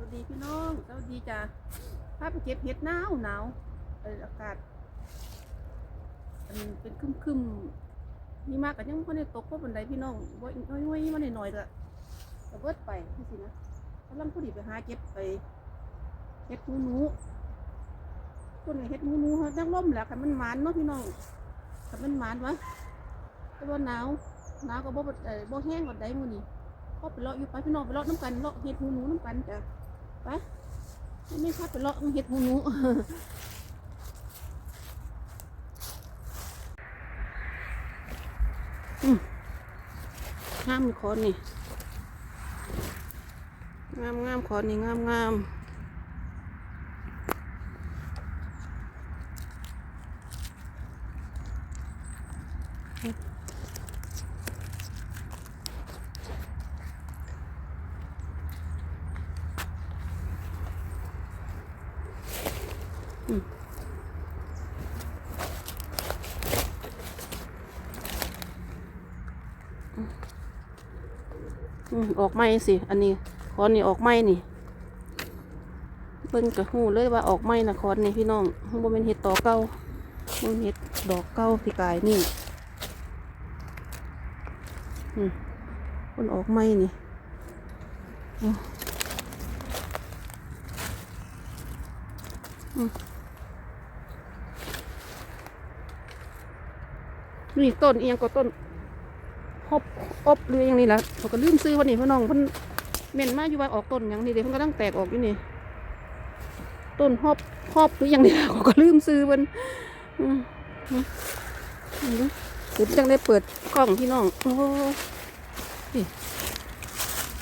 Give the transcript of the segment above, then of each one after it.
วัสดีพี่น้อง สวัสดีจ้าพาไปเก็บเห็ดหนาวหนาวเอออากาศเป็นคึมคึมๆมีมากกันยังไม่ได้ตกเพราะบันไดพี่น้องบ่น้อยน้อยๆมาหน่อยๆก็กระเบิดไปที่สินะกำลังพอดีไปหาเก็บไปเห็ดหนูหนูต้นนี้เห็ดหนูหนูเขาจังล่มแหละคันมันหมานเนาะพี่น้องคันมันหมานวะแต่ว่าหนาวหนาวก็บ่เอ่อบ่แห้งกว่าใดมื้อนี้ก็ไปเลาะอยู่ไปพี่น้องไปเลาะน้ำกันเลาะเห็ดหูหนูน้ำกันจ้ะ ไปไม่พัดไปเลาะเห็ดหูหนูห้ามคอนนี่ งามงามคอนนี่ งามงาม อืมออกไหมสิ อันนี้คอนนี่ออกไหมนี่ เบิ่งกระหูเลยว่าออกไหมนะคอนนี่พี่น้องบ่เป็นเห็ดต่อเก้าบ่เป็นเห็ดดอกเก้าที่กายนี่อืมมันออกไหมนี่อืมอืม นี่ต้นเอียงก็ต้นฮอบอบหรืออย่างนี้ละเขาก็ลืมซื้อวันนี้พี่น้องเพิ่นเม่นมาอยู่ว่าออกต้นอย่างนี้เดี๋ยวเพิ่นก็ตั้งแตกออกอยู่นี่ ต้นฮอบฮอบหรืออย่างนี้ล่ะเขาก็ลืมซื้อเพิ่นอืมอืมอืมเดี๋ยวจังได้เปิดกล้องพี่น้องโอ้นี่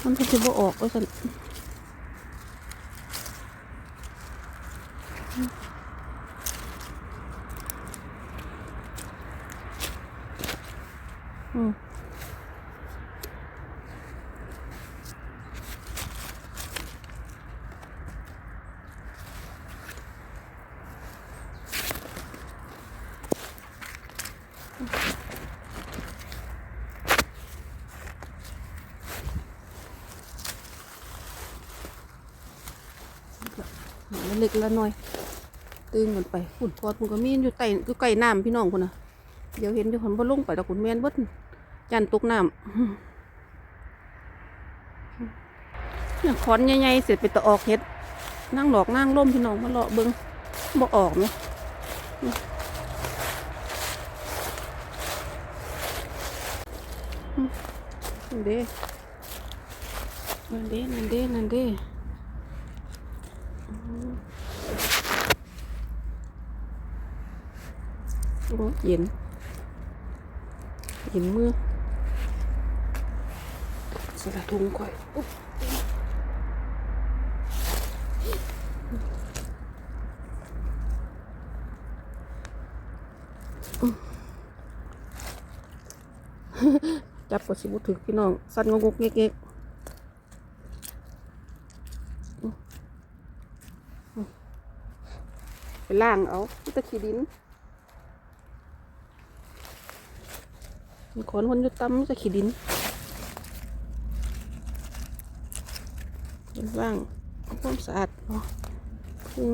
มันพิจะบ่ออกว่าซั่น อืมเล็กละน้อยตื่นกันไปฝุ่นพอดมันก็มีอยู่ใต้อยู่ใกล้น้ำพี่น้องคนน่ะ เดี๋ยวเห็นอยู่คนบ่ลงไปแล้วคุณแมนเบิด ยันตกน้ำเนี่ยคอนใหญ่ๆเสร็จไปตะออกเห็ดนั่งหลอกนั่งล่มพี่น้องมาเลาะเบิ้งบ่ออกเนาะนั่นเด้นั่นเด้นั่นเด้นั่นเด้อืมโอ้เย็นเย็นมือ สละทุงก่อยจับกดสิบุถึกพี่น้อง สั่นงกๆเงี้ยๆไปล่างเอาตะขี้ดินมีคนคนอยู่ตั้มจะขี้ดินเป็ นว่างความสะอาดเนาะพึ่ง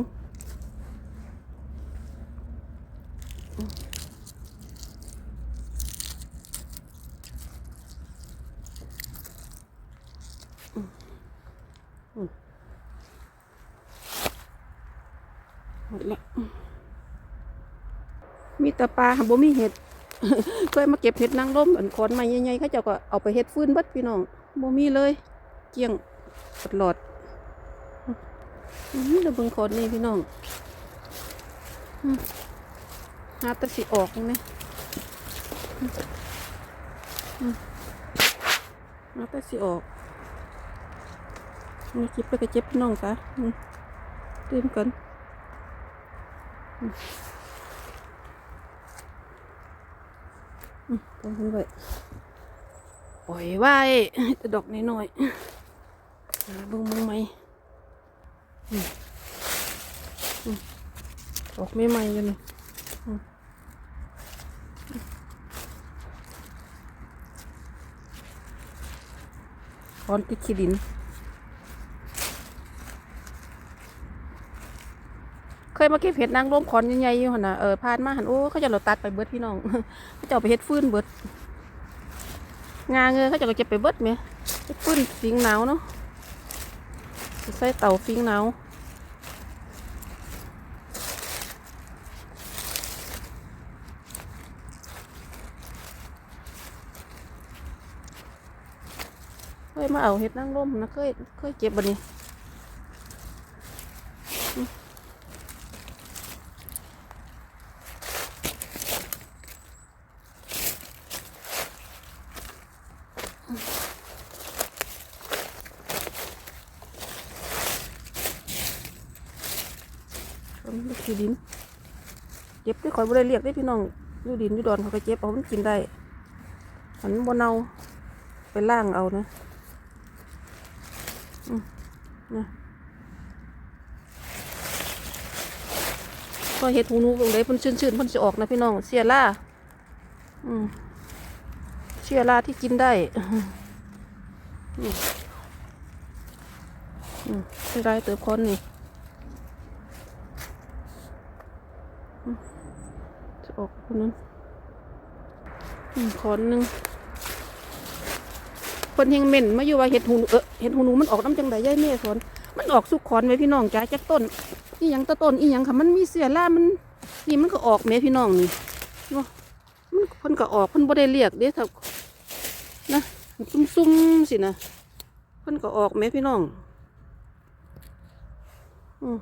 อือหมดละมีแต่ปลาบ่มีเห็ดเคยมาเก็บเห็ดนางร่มอันคอนไม้ใหญ่ๆเขาเจ้าก็เอาไปเห็ดฟื้นบิดพี่น้องบ่มีเลย เกี้ยง ตลอดอืมเราเบิ่งคอนี่พี่น้องอืมหาตะสิออกนี่อืมหาตะสิออกนี่เก็บไปก็เจ็บพี่น้องซะอืมตื่นกันอืมต้องขึ้นไปปล่อยไว้แต่ดอกน้อยๆหาเบิ่งมึงไหมออกไม่ไหมอยู่นี่อืมคอนติดขี้ดินเคยมาเก็บเห็ดนางรมขอนใหญ่ๆอยู่หันน่ะเออผ่านมาหันโอ้เขาจะเราตัดไปเบิดพี่น้องเขาจะเอาไปเฮ็ดฟื้นเบิดงาเงยเขาจะก็เก็บไปเบิดไหมเฮ็ดฟืนฟิงหนาวเนาะ ใส่เตาฟิงเนาเคยมาเอาเห็ดนางรมนะเคยเคยเก็บบ่นี่คน อยู่ดินเจ็บที่คอยบ่ได้เรียกได้พี่น้องอยู่ดินอยู่ดอนเขาก็เจ็บเอามันกินได้มันบ่เน่าไปล่างเอานะนะก็เห็ดหูนูตรงไหนเพิ่นชื้นๆเพิ่นจะออกนะพี่น้องเสียล่าอืมเสียล่าที่กินได้อืมอืมไม่ได้เติบคนนี่ จะ ออกคนนั้นขอนหนึ่งคนเฮงเหม็นมาอยู่ว่าเห็ดหูเออเห็ดหูหนูมันออกน้ำจังไดย่ายแม่สอนมันออกสุกขอนไว้พี่น้องจ้าจากต้นอีหยังตะต้นอีหยังค่ะมันมีเสียล่ามันนี่มันก็ออกแม่พี่น้องนี่เนาะมันเพิ่นก็ออกเพิ่นบ่ได้เรียกเด้ถ้านะซุ่มๆสินะเพิ่นก็ออกแม่พี่น้องอืม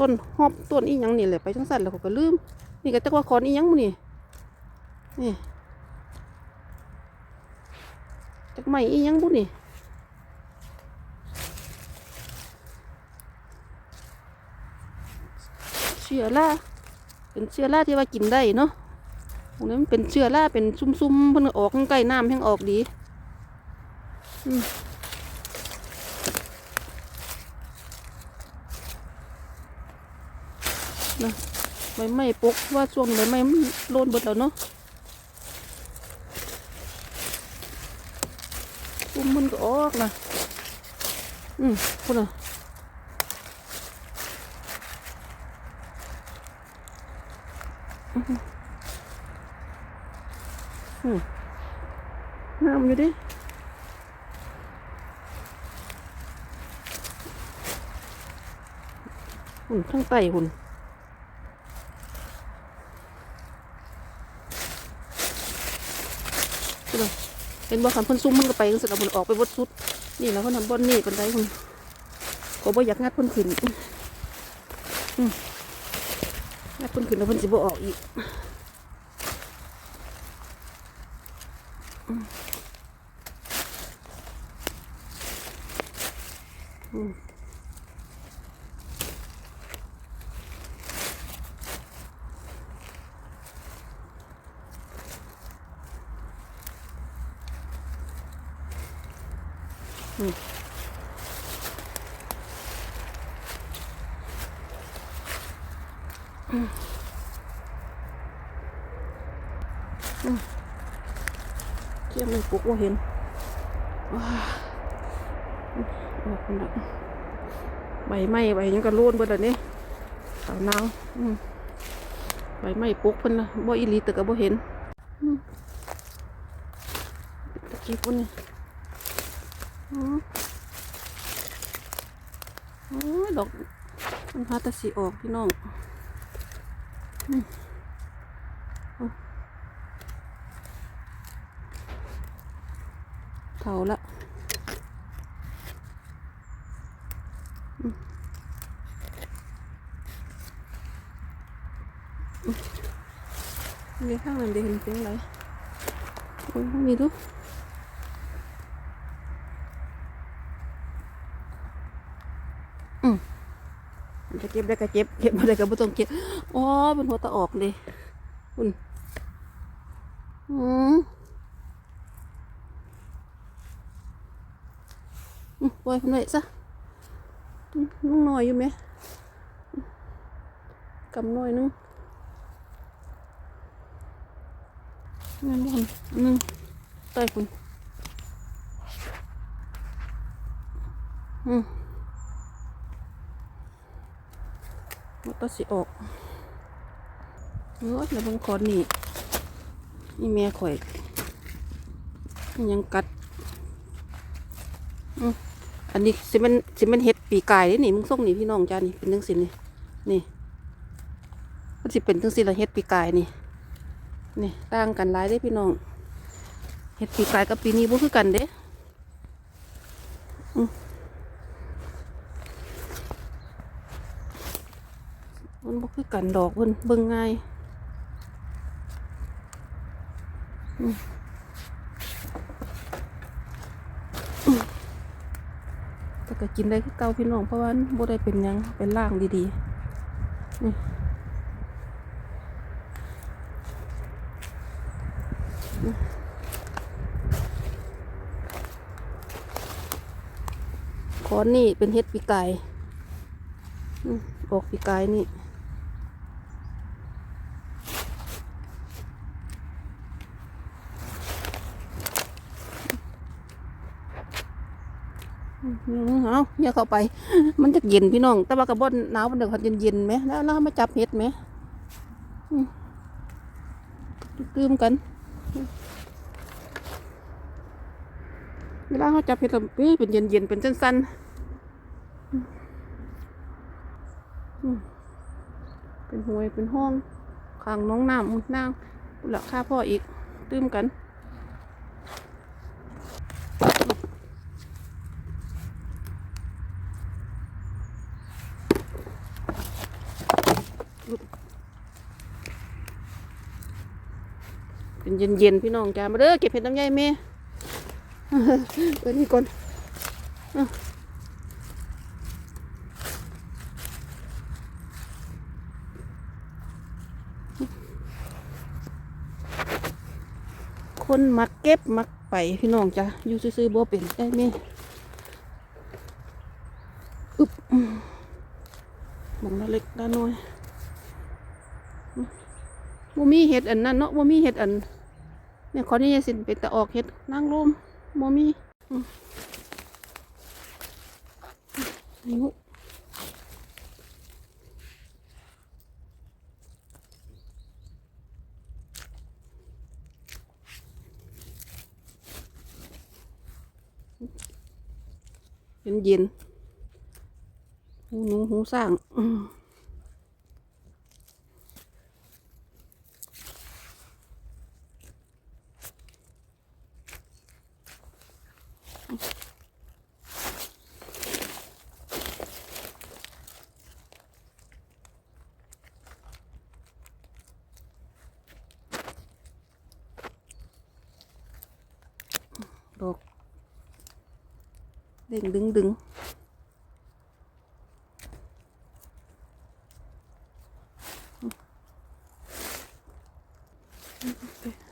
ต้นหอบต้นอีหยังนี่แหละไปจังสันแล้วเขาก็ลืม นี่ก็จักว่าคอนอีหยังมื้อนี่นี่จักไม้อีหยังบุนี่เชื้อราเป็นเชื้อราที่ว่ากินได้เนาะตรงนี้มันเป็นเชื้อราเป็นซุ่มๆเพิ่นออกข้างใกล้น้ำแห้งออกดี อืม ใบไม้ปกว่าช่วงใบไม้มันโลนเบิดแล้วเนาะปุ่มมันก็ออกนะอืมคุณอะอื้อหืออืมงามอยู่ดิหุ่นข้างใต้หุ่น พี่น้อง เห็นบ่ขันพ่นซุ้มมึงก็ไปจังซั่นเอาพ่นออกไปบดสุด นี่แล้วเพิ่นทำบ่อนนี่เป็นไรคุณขอบ่อยากงัดพ่นขึ้นงัดพ่นขึ้นแล้วพ่นสิบ่ออกอีก เทียมเลยปลุกว่าเห็นว้าออกคนละใบไม้ใบหยังก็โลนเบิดแล้วนี่ขาวหนาวอืมใบไม้ปลุกเพิ่น โอ้ยดอกมันพาแตะสีออกพี่น้องอืมเอาเท่าละอืมอืมมีข้างนั้นเดี๋ยวเห็นเสียงอะไรโอ้ยมีดู เก็บได้ก็เก็บเก็บไม่ได้ก็ไม่ต้องเก็บอ๋อเป็นหัวตะออกเลยคุณอืมปล่อยมันไว้ซะนุ่งน่อยอยู่ไหมกำน่อยนึงงั้นบ่หั่นอันนึงใต้คุณอืม มัน ก็สิออกเออแล้วบางคนนี่นี่แม่ข่อยมันยังกัดอันนี้สิมันสิมันเห็ดปีกายนี่นี่มึงส่งนี่พี่น้องจ้านี่เป็นจังสินนี่นี่มันสิเป็นจังสินละเห็ดปีกายนี่นี่ต่างกันหลายเด้พี่น้องเห็ดปีกายกับปีนี้บ่คือกันเด้มัน บ่คือกันดอกเพิ่นเบิ่งง่ายแต่ก็กินได้คือเก่าพี่น้องเพราะว่าบ่ได้เป็นยังเป็นล่างดีๆนี่นี่ขอนนี่เป็นเฮ็ดปีกายอืมออกปีกายนี่ เอาอย่าเข้าไป มันจะเย็นพี่น้อง แต่ว่ากระบอนหนาวมันเดือดเย็นๆไหมแล้วเรามาจับเห็ดไหมตื้มกันเวลาเขาจับเห็ดแล้วเอ้ยเป็นเย็นๆเป็นสั้นๆเป็นหวยเป็นห้องข้างน้องน้ำนางปุละค่าพ่ออีกตื้มกัน เป็นเย็นๆพี่น้องจ้ามาเด้อเก็บเห็ดน้ำใยเมเออนี่ก่อนคนมักเก็บมักไปพี่น้องจ้ะอยู่ซื้อๆบ่เป็นได้ไหมอึบอืมมองน้าเล็กด้านน้อยบ่มีเห็ดอันนั้นเนาะบ่มีเห็ดอัน เนี่ยขอนี่สินเป็นตะออกเห็ดนางรมบ่มีอืมอายุเป็นเย็นหูหนูหูสร้างอืมดอก เด้งดึงดึงไป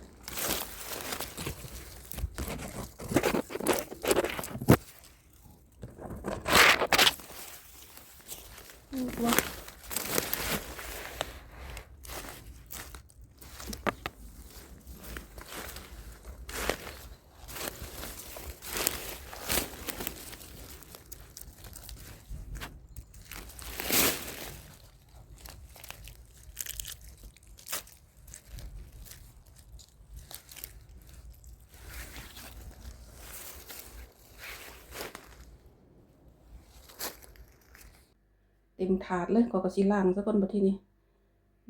เต็มถาดเลยก็กระสิล่างสักคนบัดทีนี้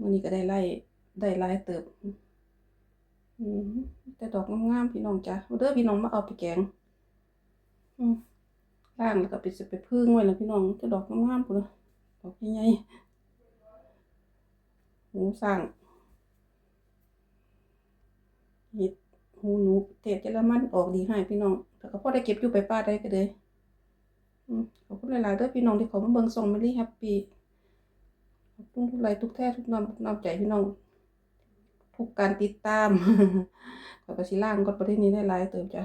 วันนี้ก็ได้ไล่ได้ไล่เติบอืมแต่ดอกงามๆพี่น้องจ้ะเด้อพี่น้องมาเอาไปแกงอืมล่างแล้วก็ไปสิไปพึ่งไว้แล้วพี่น้องจะดอกงามๆพุ่นเลยดอกใหญ่ๆหูสร้างห็ดหูหนูเทศเจรมันออกดีให้พี่น้องแต่ก็พอได้เก็บอยู่ไปป้าได้ก็เลย ขอบคุณหลายๆด้วยพี่น้องที่เขามาเบิ่งส่งมาลี่แฮปปี้ขอบคุณทุกไลทุกแท้ทุกน้ำน้ำใจพี่น้อง ทุกการติดตามขอกระชิล่างกดประเทศนี้ได้หลายเติมจ้ะ